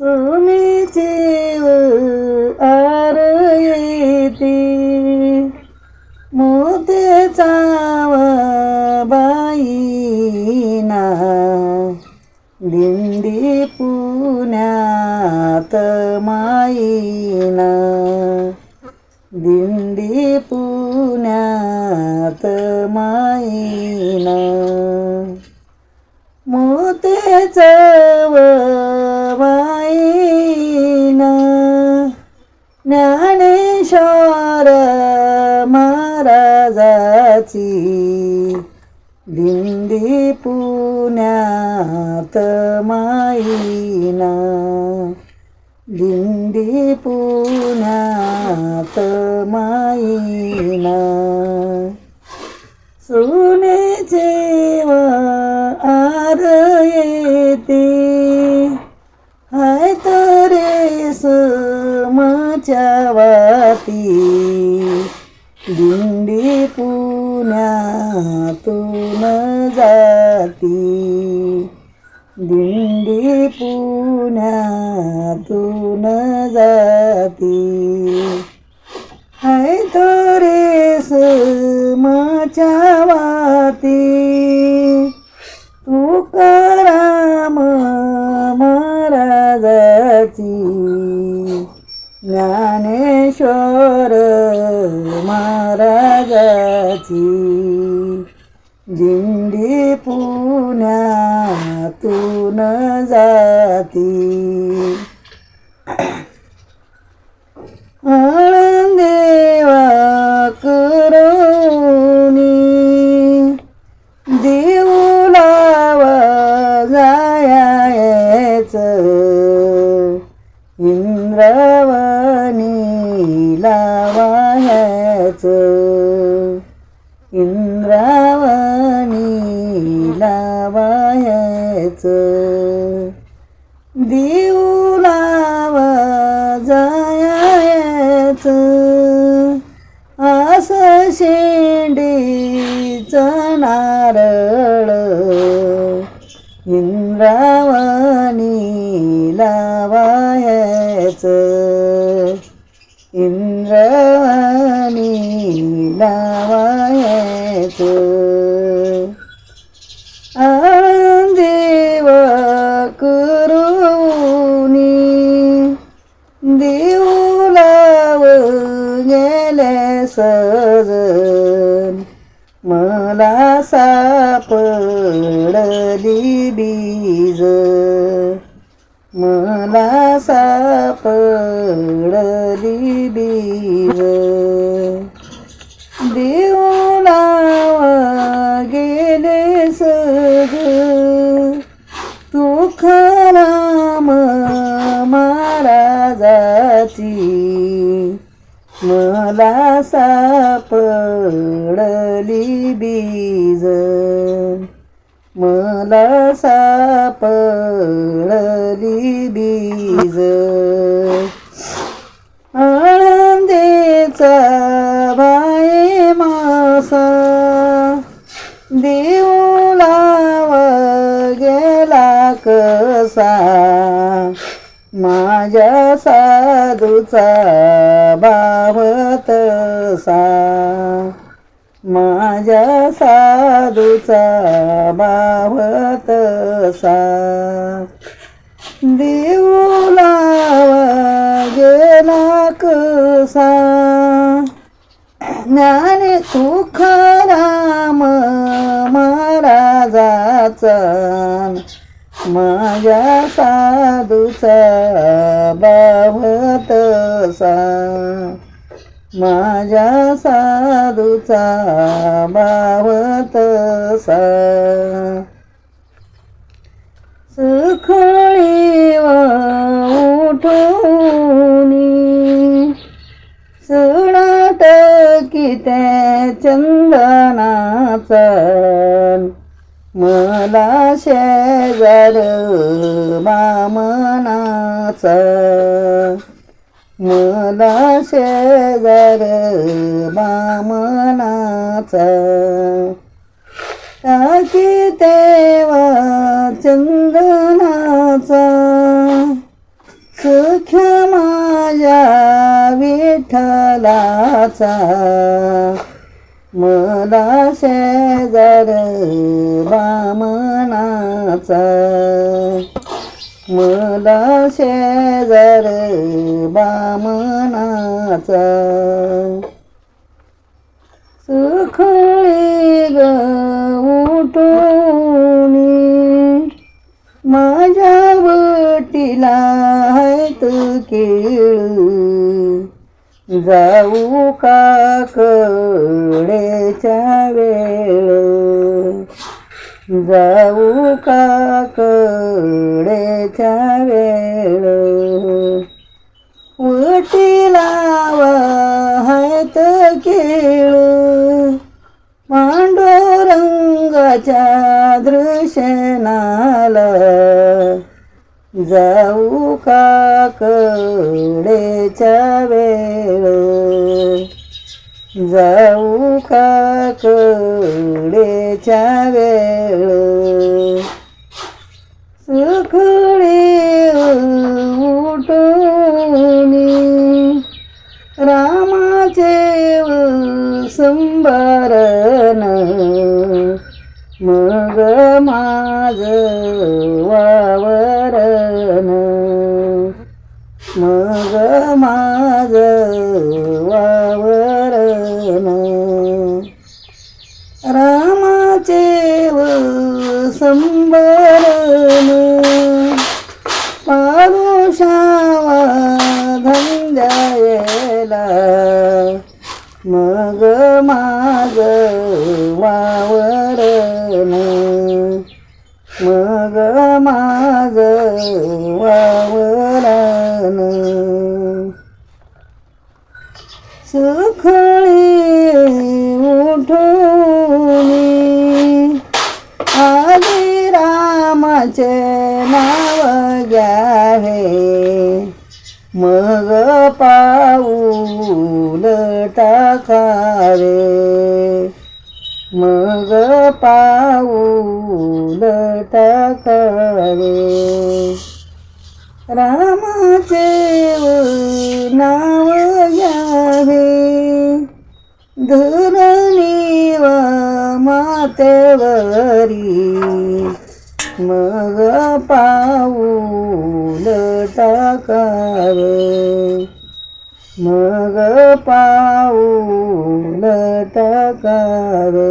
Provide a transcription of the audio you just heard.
सोनेचे R येते मोत्याचा बाईना दिंडी पुण्यात माईना दिंडी पुण्यात माईना. मोतेचा दिंडी पुण्यात माईना. दिंडी पुण्यात माईना सोनेचे आर येते हाय तरे समच्या वाती दिंडी पुण्यातून जाती. दिंडी पुण्यातून जाती. हाय तरे समाच्या वाती. तुकाराम महाराजाची. ज्ञानेश्वर महाराजाची दिंडी पुण्यातून जाती. आळंदेवा देऊलाव जायाच आस शेंडीच नारळ. इंद्रावणी लावायच इंद्रावणी लावायच देव करू मला सापडली बीज देऊलावा गेले सग. तुकाराम महाराजाची मला सापडली बीज. मला सापड कसा माझ्या साधूचा भावतसा माझ्या साधूचा भावतसा देऊला गेला कसा ज्ञाने तुकाराम महाराजाचा माझ्या साधूचा भावतसा माझ्या साधूचा भावतसा सुखळी उठूनी सुणाट कित्या चंदनाचा. मला शेजार मामनाचा मला शेजार मामनाचा. टाकी तेवा चंदनाचा. माझ्या विठ्ठलाचा. मला शेजार बामणाचा मला शेजार बामणाचा सुखळी ग उठोनी माझ्या बोटीला हायत केळ. जाऊ का कडेच्या वेळ? जाऊ का कडेच्या वेळ उटीला वाहत केळ. पांडुरंगाच्या दृशनाला जाऊ का कडेच्या वेळ. जाऊ का कडेच्या वेळ सुखळे उठूनी रामाचे संबरण मग माझ वावरण मग मा माझ सखळी सुखळी आधी रामाचे नाव घ्यावे. मग पाऊल टाकावे. मग पाऊल टाकावे. रामाचे नाव घ्यावे. धुरणी व मातेवरी. मग पाऊल टाकावे. मग पाऊल टाकावे.